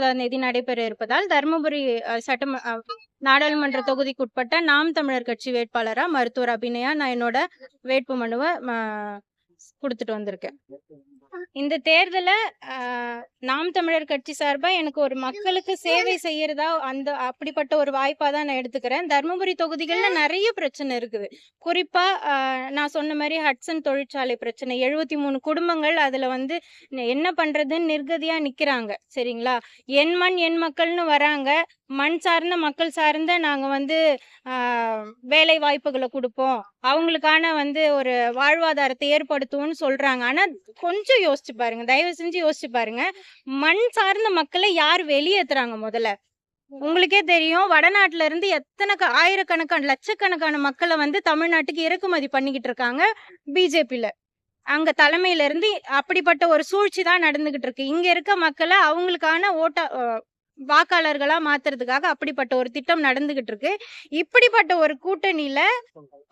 பத்தொன்பதாம் தேதி நடைபெற இருப்பதால் தருமபுரி சட்டம் நாடாளுமன்ற தொகுதிக்குட்பட்ட நாம் தமிழர் கட்சி வேட்பாளரா மருத்துவர் அபிநயா நான் என்னோட வேட்பு மனுவை கொடுத்துட்டு வந்திருக்கேன். இந்த தேர்தல நாம் தமிழர் கட்சி சார்பா எனக்கு ஒரு மக்களுக்கு சேவை செய்யறதா அந்த அப்படிப்பட்ட ஒரு வாய்ப்பா தான் நான் எடுத்துக்கிறேன். தருமபுரி தொகுதிகளில் நிறைய பிரச்சனை இருக்குது. குறிப்பா நான் சொன்ன மாதிரி ஹட்சன் தொழிற்சாலை பிரச்சனை எழுபத்தி மூணு குடும்பங்கள் அதுல வந்து என்ன பண்றதுன்னு நிர்கதியா நிக்கிறாங்க சரிங்களா? என் மண் என் மக்கள்னு வராங்க. மண் சார்ந்த மக்கள் சார்ந்த நாங்க வந்து வேலை வாய்ப்புகளை கொடுப்போம். அவங்களுக்கான வந்து ஒரு வாழ்வாதாரத்தை ஏற்படுத்துவோம்னு சொல்றாங்க. ஆனா கொஞ்சம் யோசிச்சு பாருங்க. தயவு செஞ்சு யோசிச்சு பாருங்க. மண் சார்ந்த மக்களை யார் வெளியேத்துறாங்க முதல்ல? உங்களுக்கே தெரியும் வடநாட்டுல இருந்து எத்தனை ஆயிரக்கணக்கான லட்சக்கணக்கான மக்களை வந்து தமிழ்நாட்டுக்கு இறக்குமதி பண்ணிக்கிட்டு இருக்காங்க பிஜேபியில அங்க தலைமையில இருந்து அப்படிப்பட்ட ஒரு சூழ்ச்சி தான் நடந்துகிட்டு இருக்கு. இங்க இருக்க மக்களை அவங்களுக்கான ஓட்ட வாக்காளர்களாக வாக்காளர்களா மாத்துறதுக்காக அப்படிப்பட்ட ஒரு திட்டம் நடந்துகிட்டு இருக்கு. இப்படிப்பட்ட ஒரு கூட்டணியில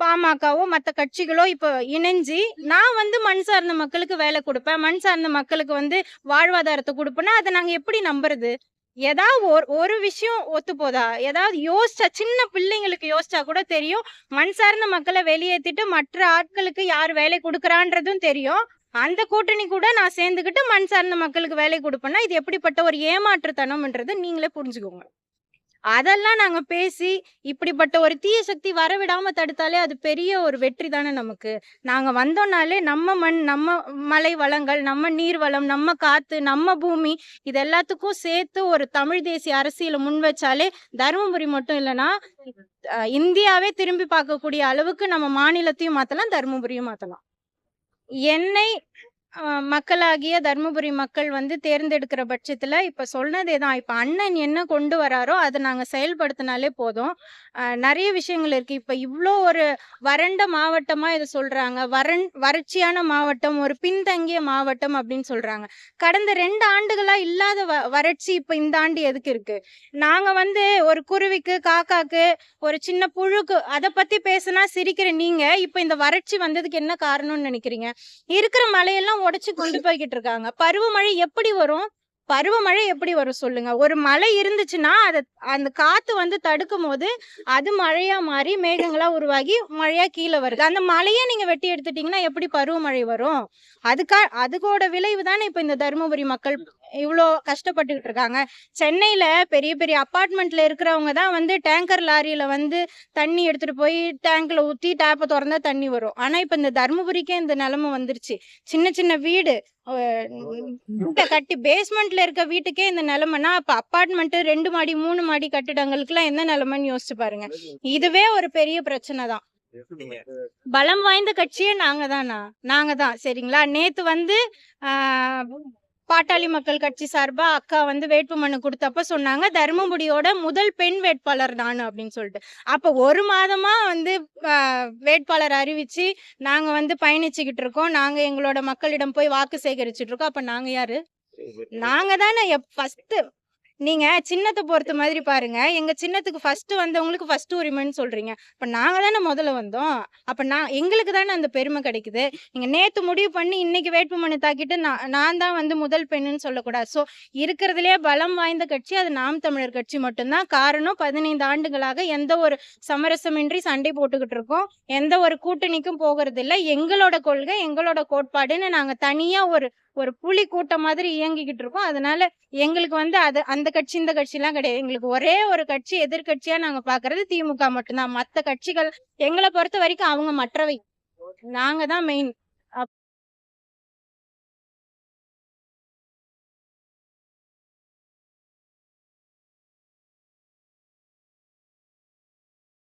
பாமகவோ மற்ற கட்சிகளோ இப்ப இணைஞ்சு நான் வந்து மண் சார்ந்த மக்களுக்கு வேலை கொடுப்பேன். மண் சார்ந்த மக்களுக்கு வந்து வாழ்வாதாரத்தை கொடுப்பேன்னா அதை நாங்க எப்படி நம்புறது? ஏதாவது ஒரு ஒரு விஷயம் ஒத்து போதா? ஏதாவது யோசிச்சா சின்ன பிள்ளைங்களுக்கு யோசிச்சா கூட தெரியும். மண் சார்ந்த மக்களை வெளியேற்றிட்டு மற்ற ஆட்களுக்கு யார் வேலை கொடுக்குறான்றதும் தெரியும். அந்த கூட்டணி கூட நான் சேர்ந்துக்கிட்டு மண் சார்ந்த மக்களுக்கு வேலை கொடுப்பேன்னா இது எப்படிப்பட்ட ஒரு ஏமாற்றுத்தனம்ன்றதை நீங்களே புரிஞ்சுக்கோங்க. அதெல்லாம் நாங்க பேசி இப்படிப்பட்ட ஒரு தீய சக்தி வரவிடாம தடுத்தாலே அது பெரிய ஒரு வெற்றி தானே நமக்கு. நாங்க வந்தோம்னாலே நம்ம மண் நம்ம மலை வளங்கள் நம்ம நீர் வளம் நம்ம காத்து நம்ம பூமி இது எல்லாத்துக்கும் சேர்த்து ஒரு தமிழ் தேசிய அரசியலை முன் வச்சாலே தருமபுரி மட்டும் இல்லைன்னா இந்தியாவே திரும்பி பார்க்கக்கூடிய அளவுக்கு நம்ம மாநிலத்தையும் மாத்தலாம் தருமபுரியும் மாத்தலாம். என்னை மக்களாகிய தருமபுரி மக்கள் வந்து தேர்ந்தெடுக்கிற பட்சத்தில் இப்போ சொன்னதே தான். இப்போ அண்ணன் என்ன கொண்டு வராரோ அதை நாங்கள் செயல்படுத்தினாலே போதும். நிறைய விஷயங்கள் இருக்குது இப்போ இவ்வளோ ஒரு வறண்ட மாவட்டமாக இதை சொல்கிறாங்க வறண் வறட்சியான மாவட்டம் ஒரு பின்தங்கிய மாவட்டம் அப்படின்னு சொல்கிறாங்க கடந்த ரெண்டு ஆண்டுகளாக இல்லாத வ வறட்சி இப்போ இந்த ஆண்டு எதுக்கு இருக்குது நாங்கள் வந்து ஒரு குருவிக்கு காக்காக்கு ஒரு சின்ன புழுக்கு அதை பற்றி பேசினா சிரிக்கிற நீங்கள் இப்போ இந்த வறட்சி வந்ததுக்கு என்ன காரணம்னு நினைக்கிறீங்க? இருக்கிற மலையெல்லாம் உடைச்சு கொண்டு போய்கிட்டு இருக்காங்க பருவமழை எப்படி வரும்? பருவமழை எப்படி வரும் சொல்லுங்க. ஒரு மழை இருந்துச்சுன்னா அதை அந்த காத்து வந்து தடுக்கும் போது அது மழையா மாறி மேகங்களா உருவாகி மழையா கீழே வருது. அந்த மழையை நீங்க வெட்டி எடுத்துட்டீங்கன்னா எப்படி பருவமழை வரும்? அதுக்கா அதுக்கோட விளைவு தானே இப்ப இந்த தருமபுரி மக்கள் இவ்வளோ கஷ்டப்பட்டுக்கிட்டு இருக்காங்க. சென்னையில பெரிய பெரிய அப்பார்ட்மெண்ட்ல இருக்கிறவங்க தான் வந்து டேங்கர் லாரியில வந்து தண்ணி எடுத்துட்டு போய் டேங்கில் ஊத்தி டேப்பை திறந்தா தண்ணி வரும். ஆனா இப்ப இந்த தருமபுரிக்கே இந்த நிலமை வந்துருச்சு. சின்ன சின்ன வீடு. வீட்டை கட்டி பேஸ்மெண்ட்ல இருக்க வீட்டுக்கே இந்த நிலைமைனா அப்ப அப்பார்ட்மெண்ட் ரெண்டு மாடி மூணு மாடி கட்டிடங்களுக்குலாம் என்ன நிலைமைன்னு யோசிச்சு பாருங்க. இதுவே ஒரு பெரிய பிரச்சனை தான். பலம் வாய்ந்த கட்சியே நாங்க தானா? நாங்க தான். சரிங்களா? நேத்து வந்து ஆஹ், பாட்டாளி மக்கள் கட்சி சார்பா அக்கா வந்து வேட்புமனு கொடுத்தப்ப சொன்னாங்க தருமபுரியோட முதல் பெண் வேட்பாளர் நான் அப்படின்னு சொல்லிட்டு. அப்ப ஒரு மாதமா வந்து வேட்பாளர் அறிவிச்சு நாங்க வந்து பயணிச்சுக்கிட்டு இருக்கோம். நாங்க எங்களோட மக்களிடம் போய் வாக்கு சேகரிச்சுட்டு இருக்கோம். அப்ப நாங்க யாரு? நாங்க தானே ஃபர்ஸ்ட் நீங்க சின்னத்தை பொறுத்த மாதிரி பாருங்க. எங்க சின்னத்துக்கு ஃபர்ஸ்ட் வந்தவங்களுக்கு ஃபர்ஸ்ட் உரிமைன்னு சொல்றீங்க. அப்ப நாங்க தானே முதல்ல வந்தோம். அப்ப நான் எங்களுக்கு தானே அந்த பெருமை கிடைக்குது. நீங்க நேத்து முடிவு பண்ணி இன்னைக்கு வேட்புமனு தாக்கிட்டு நான் நான் தான் வந்து முதல் பெண்ணுன்னு சொல்லக்கூடாது. ஸோ இருக்கிறதுலே பலம் வாய்ந்த கட்சி அது நாம் தமிழர் கட்சி மட்டும்தான். காரணம் பதினைந்து ஆண்டுகளாக எந்த ஒரு சமரசமின்றி சண்டை போட்டுக்கிட்டு இருக்கோம். எந்த ஒரு கூட்டணிக்கும் போகிறது இல்லை எங்களோட கொள்கை எங்களோட கோட்பாடுன்னு நாங்க தனியா ஒரு ஒரு புலி கூட்டம் மாதிரி இயங்கிக்கிட்டு இருக்கோம். அதனால எங்களுக்கு வந்து அது அந்த கட்சி இந்த கட்சிலாம் கிடையாது. எங்களுக்கு ஒரே ஒரு கட்சி எதிர்கட்சியா நாங்க பாக்குறது திமுக மட்டும்தான். மத்த கட்சிகள் எங்களை பொறுத்த வரைக்கும் அவங்க மற்றவை. நாங்க தான் மெயின்